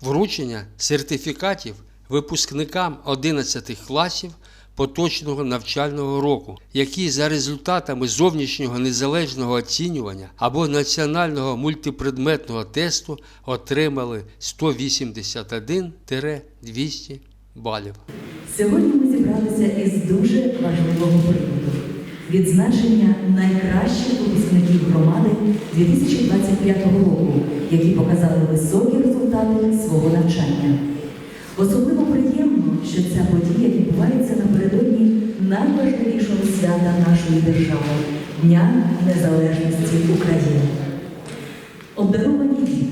вручення сертифікатів випускникам 11 класів поточного навчального року, які за результатами зовнішнього незалежного оцінювання або національного мультипредметного тесту отримали 181-200 балів. Сьогодні ми зібралися із дуже важливого приводу відзначення найкращих випускників громади 2025 року, які показали високі результати свого навчання. Особливо приємно, що ця подія відбувається напередодні найважливішого свята нашої держави Дня Незалежності України. Обдаровані діти,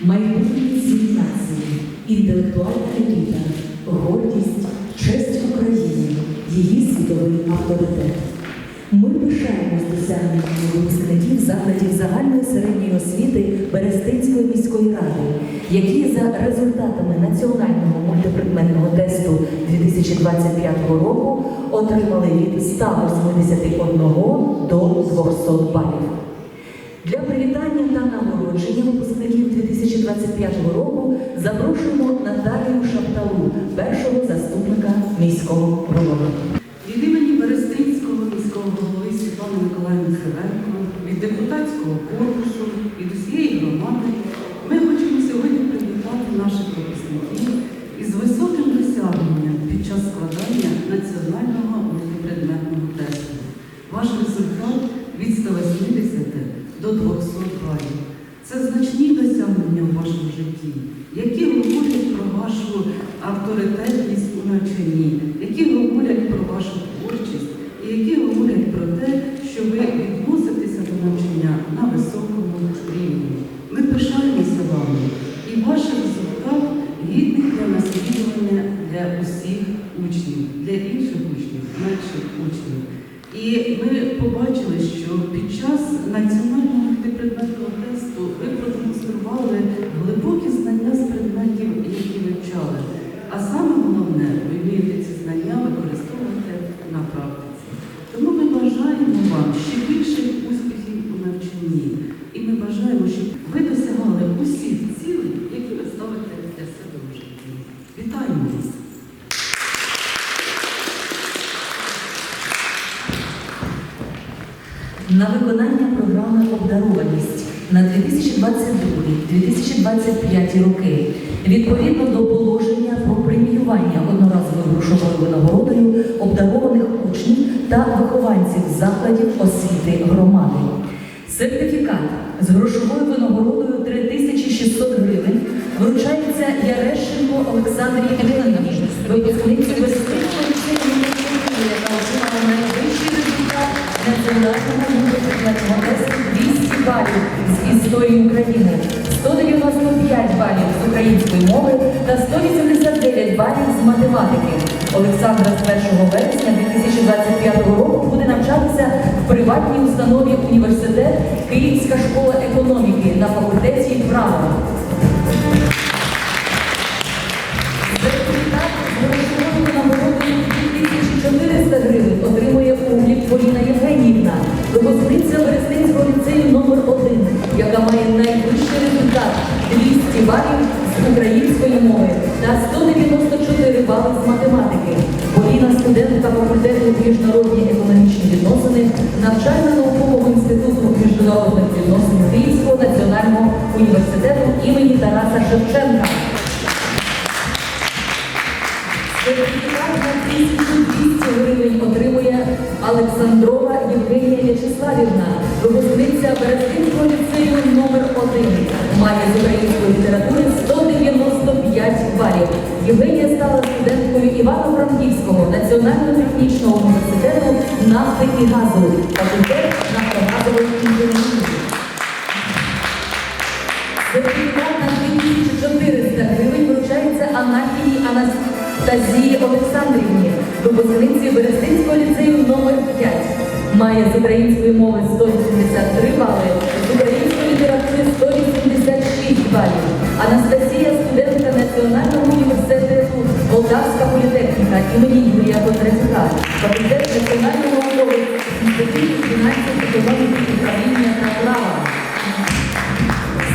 майбутні цілі нації, інтелектуальна еліта, гордість, честь України, її світовий авторитет. Ми пишаємось досягненнями випускників закладів загальної середньої освіти Берестинської міської ради, які за результатами національного мультипредметного тесту 2025 року отримали від 181 до 200 балів. Для привітання та нагородження випускників 2025 року запрошуємо Наталію Шапталу, першого заступника міського голови. Від імені Берестинського міського голови Світлани Миколаївни Кривенко, від депутатського корпусу, від усієї громади ми хочемо сьогодні привітати наших випускників із високим досягненням під час складання національного мультипредметного тесту. Ваш результат від 180 до 200 балів. Це значні досягнення в вашому житті, які говорять про вашу авторитетність у навчанні, які говорять про вашу творчість і які говорять про те, що ви відноситеся до навчання на високому рівні. Ми пишаємося і ваших результат гідний для наслідування для усіх учнів, для інших учнів, менших учнів. І ми побачили, що під час національного мультипредметного тесту ви продемонстрували глибокі знання з предметів, які вивчали. А саме головне, ви вмієте ці знання використовувати на практиці. Тому ми бажаємо вам ще більших успіхів у навчанні. І ми бажаємо, щоб ви досягали усіх цілей, які ви ставите для себе в житті. Вітаємо вас! На виконання програми обдарованість на 2022-2025 роки відповідно до положення про преміювання одноразовою грошовою винагородою обдарованих учнів та вихованців закладів освіти громади. Сертифікат з грошовою винагородою 3600 гривень вручається Ярешенко Олександрі Євгенівні, випускниці Вестинського України, 195 балів з української мови та 189 балів з математики. Олександра з 1 вересня 2025 року буде навчатися в приватній установі університет Київська школа економіки на факультеті права. Студентка факультету міжнародні економічні відносини навчально-наукового інституту міжнародних відносин Київського національного університету імені Тараса Шевченка. Сертифікат на 1200 гривень отримує Олександрова Євгенія В'ячеславівна, випускниця Берестинського ліцею номер 1 Має з української літератури 195 балів. Євгенія стала студенткою Івано-Франківського національного технічного університету нафти і газу, факультет нафтогазової інженерії. Сертифікат на 2400 гривень вручається Анахії Анастазії Олександрівні, випускниці Берестинського ліцею номер 5 Має з української мови 183 бали, з української літератури 186 балів. Анастасія студентка університету Полтавська політехніка імені Юрія Кондратюка, факультет національного наукових інститутів фінансів, економіки, управління та права.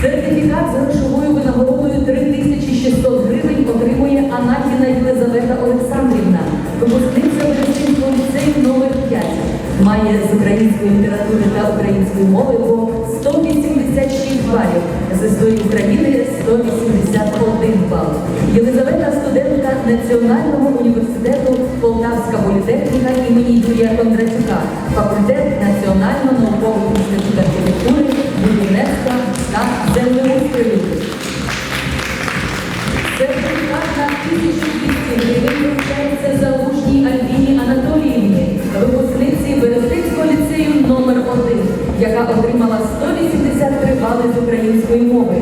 Сертифікат за грошовою винагородою 3600 гривень отримує Анахіна Єлизавета Олександрівна, випускниця Олексинського ліцею номер 5 Має з української літератури та української мови по 186 балів, з історії України 181 бал. Єлизавета студент Національного університету Полтавська політехніка імені Юрія Кондратюка, факультет Національного наукового інституту архітектури, будівництва та землеустрою. Сертифікат на 1200 гривень вручається залужній Альбіні Анатоліївні, випускниці Берестинського ліцею номер 1 яка отримала 183 бали з української мови.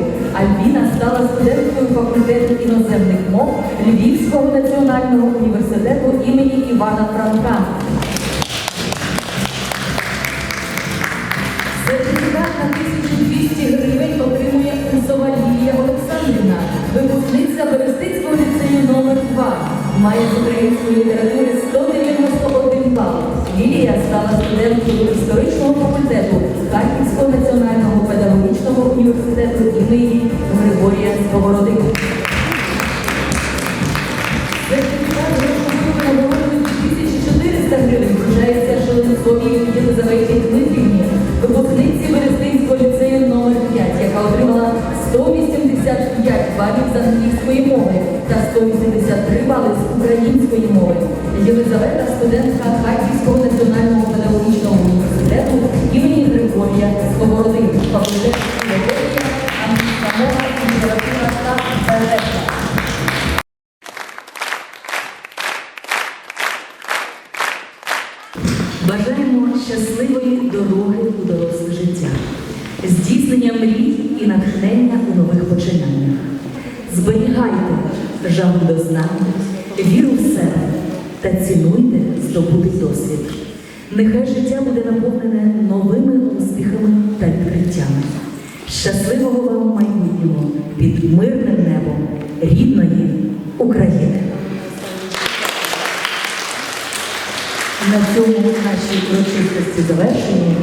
Івана Франка. Сертифікат на 1200 гривень отримує Усова Лілія Олександрівна, випускниця Берестицького ліцею номер 2 Має з української літератури 191 бал. Лілія стала студенткою історичного факультету Харківського національного педагогічного університету імені Григорія Сковороди. Здійснення мрій і натхнення у нових починаннях. Зберігайте жагу до знань, віру в себе та цінуйте здобутий досвід. Нехай життя буде наповнене новими успіхами та відкриттями. Щасливого вам майбутнього під мирним небом рідної України. На цьому наші урочистості завершені.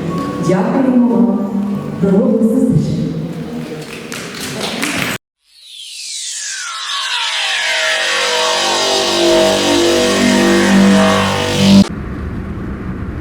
Дякуємо вам. До нових зустрічей!